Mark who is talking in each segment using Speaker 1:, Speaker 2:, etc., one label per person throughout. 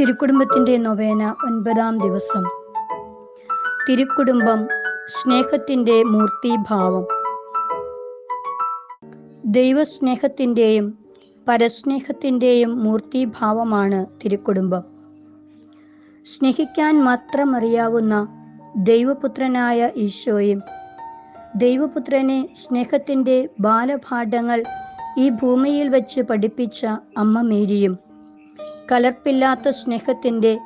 Speaker 1: തിരുക്കുടുംബത്തിന്റെ നൊവേന ഒൻപതാം ദിവസം. തിരുക്കുടുംബം സ്നേഹത്തിന്റെ മൂർത്തിഭാവം. ദൈവസ്നേഹത്തിന്റെയും പരസ്നേഹത്തിന്റെയും മൂർത്തിഭാവമാണ് തിരുക്കുടുംബം. സ്നേഹിക്കാൻ മാത്രം അറിയാവുന്ന ദൈവപുത്രനായ ഈശോയും ദൈവപുത്രനെ സ്നേഹത്തിന്റെ ബാലപാഠങ്ങൾ ഈ ഭൂമിയിൽ വച്ച് പഠിപ്പിച്ച അമ്മ മേരിയും കലർപ്പില്ലാത്ത സ്നേഹത്തിന്റെ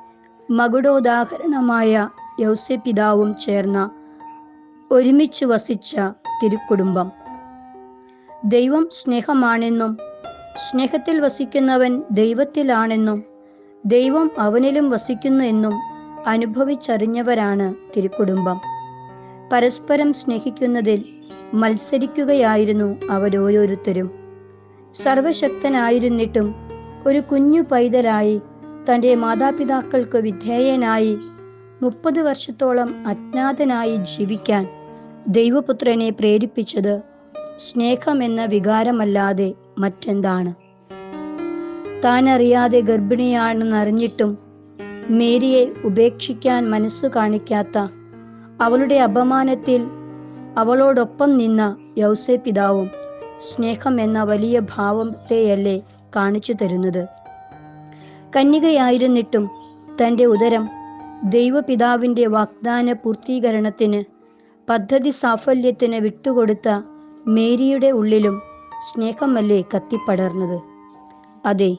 Speaker 1: മകുടോദാഹരണമായ യൗസ്യപിതാവും ചേർന്ന ഒരുമിച്ച് വസിച്ച തിരുക്കുടുംബം. ദൈവം സ്നേഹമാണെന്നും സ്നേഹത്തിൽ വസിക്കുന്നവൻ ദൈവത്തിലാണെന്നും ദൈവം അവനിലും വസിക്കുന്നു എന്നും അനുഭവിച്ചറിഞ്ഞവരാണ് തിരുക്കുടുംബം. പരസ്പരം സ്നേഹിക്കുന്നതിൽ മത്സരിക്കുകയായിരുന്നു അവരോരോരുത്തരും. സർവശക്തനായിരുന്നിട്ടും ഒരു കുഞ്ഞു പൈതലായി തന്റെ മാതാപിതാക്കൾക്ക് വിധേയനായി മുപ്പത് വർഷത്തോളം അജ്ഞാതനായി ജീവിക്കാൻ ദൈവപുത്രനെ പ്രേരിപ്പിച്ചത് സ്നേഹമെന്ന വികാരമല്ലാതെ മറ്റെന്താണ്? താൻ അറിയാതെ ഗർഭിണിയാണെന്നറിഞ്ഞിട്ടും മേരിയെ ഉപേക്ഷിക്കാൻ മനസ്സ് കാണിക്കാത്ത അവളുടെ അപമാനത്തിൽ അവളോടൊപ്പം നിന്ന യൗസേ പിതാവും സ്നേഹം എന്ന വലിയ ഭാവത്തെയല്ലേ കാണിച്ചു തരുന്നത്. കന്യകയായിരുന്നിട്ടും തന്റെ ഉദരം ദൈവപിതാവിന്റെ വാഗ്ദാന പൂർത്തീകരണത്തിന് പദ്ധതി സാഫല്യത്തിന് വിട്ടുകൊടുത്ത മേരിയുടെ ഉള്ളിലും സ്നേഹമല്ലേ കത്തിപ്പടർന്നത്? അതെ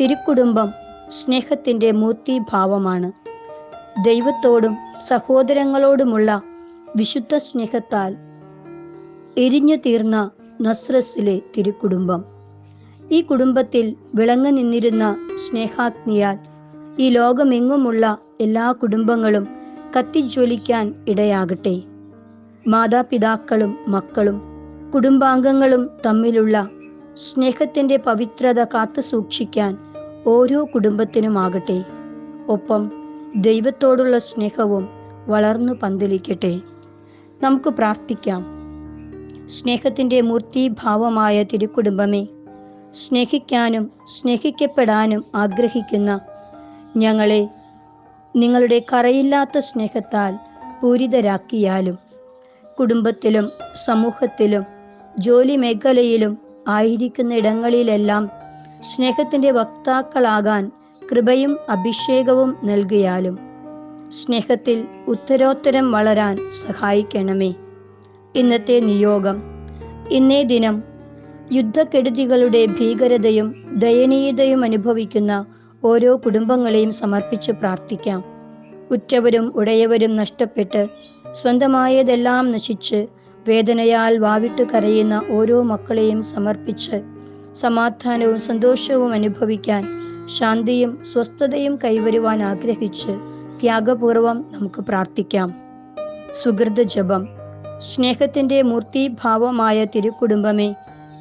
Speaker 1: തിരുക്കുടുംബം സ്നേഹത്തിന്റെ മൂർത്തിഭാവമാണ്. ദൈവത്തോടും സഹോദരങ്ങളോടുമുള്ള വിശുദ്ധ സ്നേഹത്താൽ എരിഞ്ഞു തീർന്ന നസ്രസിലെ തിരുക്കുടുംബം. ഈ കുടുംബത്തിൽ വിളങ്ങി നിന്നിരുന്ന സ്നേഹാഗ്നിയാൽ ഈ ലോകമെങ്ങുമുള്ള എല്ലാ കുടുംബങ്ങളും കത്തിജ്വലിക്കാൻ ഇടയാകട്ടെ. മാതാപിതാക്കളും മക്കളും കുടുംബാംഗങ്ങളും തമ്മിലുള്ള സ്നേഹത്തിന്റെ പവിത്രത കാത്തു സൂക്ഷിക്കാൻ ഓരോ കുടുംബത്തിനുമാകട്ടെ. ഒപ്പം ദൈവത്തോടുള്ള സ്നേഹവും വളർന്നു പന്തലിക്കട്ടെ. നമുക്ക് പ്രാർത്ഥിക്കാം. സ്നേഹത്തിന്റെ മൂർത്തിഭാവമായ തിരുക്കുടുംബമേ സ്നേഹിക്കാനും സ്നേഹിക്കപ്പെടാനും ആഗ്രഹിക്കുന്ന ഞങ്ങളെ നിങ്ങളുടെ കറയില്ലാത്ത സ്നേഹത്താൽ പൂരിതരാക്കിയാലും കുടുംബത്തിലും സമൂഹത്തിലും ജോലി മേഖലയിലും ആയിരിക്കുന്ന ഇടങ്ങളിലെല്ലാം സ്നേഹത്തിന്റെ വക്താക്കളാകാൻ കൃപയും അഭിഷേകവും നൽകിയാലും സ്നേഹത്തിൽ ഉത്തരോത്തരം വളരാൻ സഹായിക്കണമേ. ഇന്നത്തെ നിയോഗം. ഇന്നേ ദിനം യുദ്ധക്കെടുതികളുടെ ഭീകരതയും ദയനീയതയും അനുഭവിക്കുന്ന ഓരോ കുടുംബങ്ങളെയും സമർപ്പിച്ച് പ്രാർത്ഥിക്കാം. ഉറ്റവരും ഉടയവരും നഷ്ടപ്പെട്ട് സ്വന്തമായതെല്ലാം നശിച്ച് വേദനയാൽ വാവിട്ട് കരയുന്ന ഓരോ മക്കളെയും സമർപ്പിച്ച് സമാധാനവും സന്തോഷവും അനുഭവിക്കാൻ ശാന്തിയും സ്വസ്ഥതയും കൈവരുവാൻ ആഗ്രഹിച്ച് ത്യാഗപൂർവം നമുക്ക് പ്രാർത്ഥിക്കാം. സുഹൃത ജപം. സ്നേഹത്തിന്റെ സ്നേഹത്തിന്റെ മൂർത്തീഭാവമായ തിരുക്കുടുംബമേ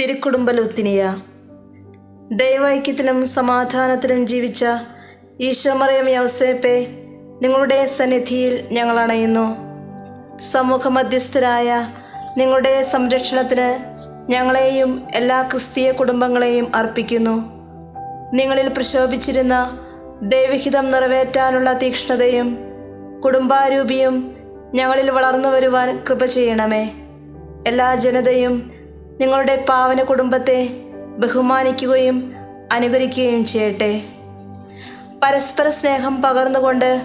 Speaker 2: തിരുക്കുടുംബ ലുത്തിനിയ ദൈവൈക്യത്തിലും സമാധാനത്തിലും ജീവിച്ച ഈശോമറിയം യൗസേപ്പെ നിങ്ങളുടെ സന്നിധിയിൽ ഞങ്ങൾ അണയുന്നു. സമൂഹ മധ്യസ്ഥരായ നിങ്ങളുടെ സംരക്ഷണത്തിന് ഞങ്ങളെയും എല്ലാ ക്രിസ്തീയ കുടുംബങ്ങളെയും അർപ്പിക്കുന്നു. നിങ്ങളിൽ പ്രശോഭിച്ചിരുന്ന ദൈവഹിതം നിറവേറ്റാനുള്ള തീക്ഷ്ണതയും കുടുംബാരൂപിയും ഞങ്ങളിൽ വളർന്നു വരുവാൻ കൃപ ചെയ്യണമേ. എല്ലാ ജനതയും നിങ്ങളുടെ പാവന കുടുംബത്തെ ബഹുമാനിക്കുകയും അനുകരിക്കുകയും ചെയ്യട്ടെ. പരസ്പര സ്നേഹം പകർന്നുകൊണ്ട്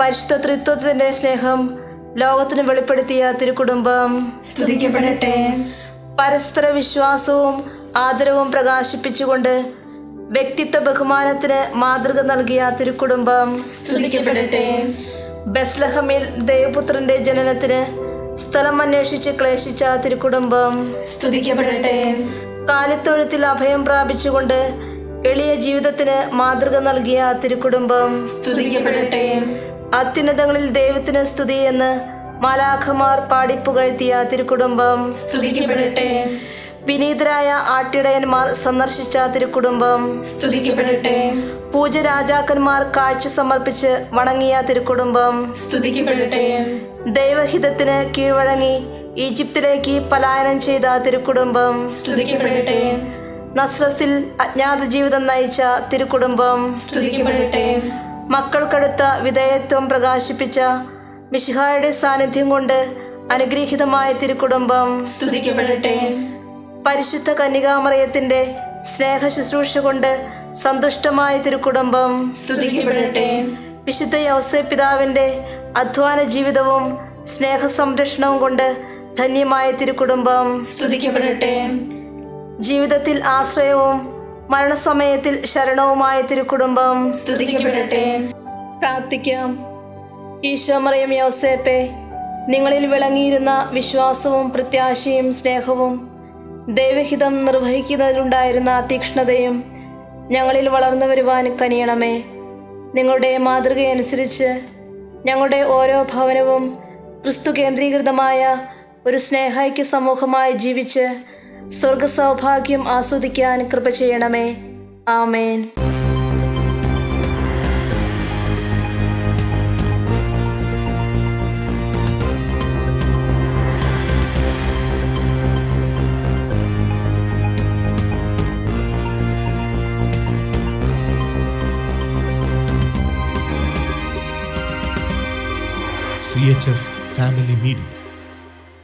Speaker 2: പരിശുദ്ധ ത്രിത്വത്തിന്റെ സ്നേഹം ലോകത്തിന് വെളിപ്പെടുത്തിയ തിരുക്കുടുംബം
Speaker 3: സ്തുതിക്കപ്പെടട്ടെ.
Speaker 2: പരസ്പര വിശ്വാസവും ആദരവും പ്രകാശിപ്പിച്ചുകൊണ്ട് വ്യക്തിത്വ ബഹുമാനത്തിന് മാതൃക നൽകിയ തിരുക്കുടുംബം
Speaker 3: സ്തുതിക്കപ്പെടട്ടെ.
Speaker 2: ബസ്ലഹമിൽ ദേവപുത്രന്റെ ജനനത്തിന് സ്ഥലം അന്വേഷിച്ച് ക്ലേശിച്ച തിരുക്കുടുംബം
Speaker 3: സ്തുതിക്കപ്പെടട്ടെ.
Speaker 2: കാലിത്തൊഴുത്തിൽ അഭയം പ്രാപിച്ചുകൊണ്ട് എളിയ ജീവിതത്തിന് മാതൃക നൽകിയ തിരുക്കുടുംബം
Speaker 3: സ്തുതിക്കപ്പെടട്ടെ.
Speaker 2: അത്യുന്നതങ്ങളിൽ ദൈവത്തിന് സ്തുതി എന്ന് മാലാഖമാർ പാടിപ്പുകഴ്ത്തിയ തിരുക്കുടുംബം
Speaker 3: സ്തുതിക്കപ്പെടട്ടെ.
Speaker 2: വിനീതരായ ആട്ടിടയന്മാർ സന്ദർശിച്ച തിരുക്കുടുംബം.
Speaker 3: സ്തുതിക്കപ്പെടട്ടെ.
Speaker 2: പൂജ രാജാക്കന്മാർ കാഴ്ച സമർപ്പിച്ച് വണങ്ങിയ തിരുക്കുടുംബം.
Speaker 3: സ്തുതിക്കപ്പെടട്ടെ.
Speaker 2: ദൈവഹിതത്തിന് കീഴ്വഴങ്ങി ഈജിപ്തിലേക്ക് പലായനം ചെയ്ത തിരുക്കുടുംബം.
Speaker 3: സ്തുതിക്കപ്പെടട്ടെ.
Speaker 2: നസ്രസിൽ അജ്ഞാത ജീവിതം നയിച്ച തിരുക്കുടുംബം.
Speaker 3: സ്തുതിക്കപ്പെടട്ടെ.
Speaker 2: മക്കൾക്കടുത്ത വിധേയത്വം പ്രകാശിപ്പിച്ച മിഷിഹായുടെ സാന്നിധ്യം കൊണ്ട് അനുഗ്രഹീതമായ തിരുക്കുടുംബം.
Speaker 3: സ്തുതിക്കപ്പെടട്ടെ.
Speaker 2: പരിശുദ്ധ കന്യകാമറയത്തിന്റെ സ്നേഹ ശുശ്രൂഷ കൊണ്ട് സന്തുഷ്ടമായ തിരുക്കുടുംബം
Speaker 3: സ്തുതിക്കപ്പെടട്ടെ.
Speaker 2: വിശുദ്ധ യൗസേ പിതാവിന്റെ അധ്വാന ജീവിതവും സ്നേഹ സംരക്ഷണവും കൊണ്ട് ധന്യമായ തിരുക്കുടുംബം
Speaker 3: സ്തുതിക്കപ്പെടട്ടെ.
Speaker 2: ജീവിതത്തിൽ ആശ്രയവും മരണസമയത്തിൽ ശരണവുമായ തിരുക്കുടുംബം
Speaker 3: സ്തുതിക്കപ്പെടട്ടെ.
Speaker 2: പ്രാർത്ഥിക്കാം. ഈശോമറിയം യോസേപ്പെ നിങ്ങളിൽ വിളങ്ങിയിരുന്ന വിശ്വാസവും പ്രത്യാശയും സ്നേഹവും ദൈവഹിതം നിർവഹിക്കുന്നതിലുണ്ടായിരുന്ന തീക്ഷ്ണതയും ഞങ്ങളിൽ വളർന്നു വരുവാൻ കനിയണമേ. നിങ്ങളുടെ മാതൃകയനുസരിച്ച് ഞങ്ങളുടെ ഓരോ ഭവനവും ക്രിസ്തു കേന്ദ്രീകൃതമായ ഒരു സ്നേഹൈക്യ സമൂഹമായി ജീവിച്ച് സ്വർഗസൗഭാഗ്യം ആസ്വദിക്കാൻ കൃപ ചെയ്യണമേ. ആമേൻ.
Speaker 4: CHF Family Media.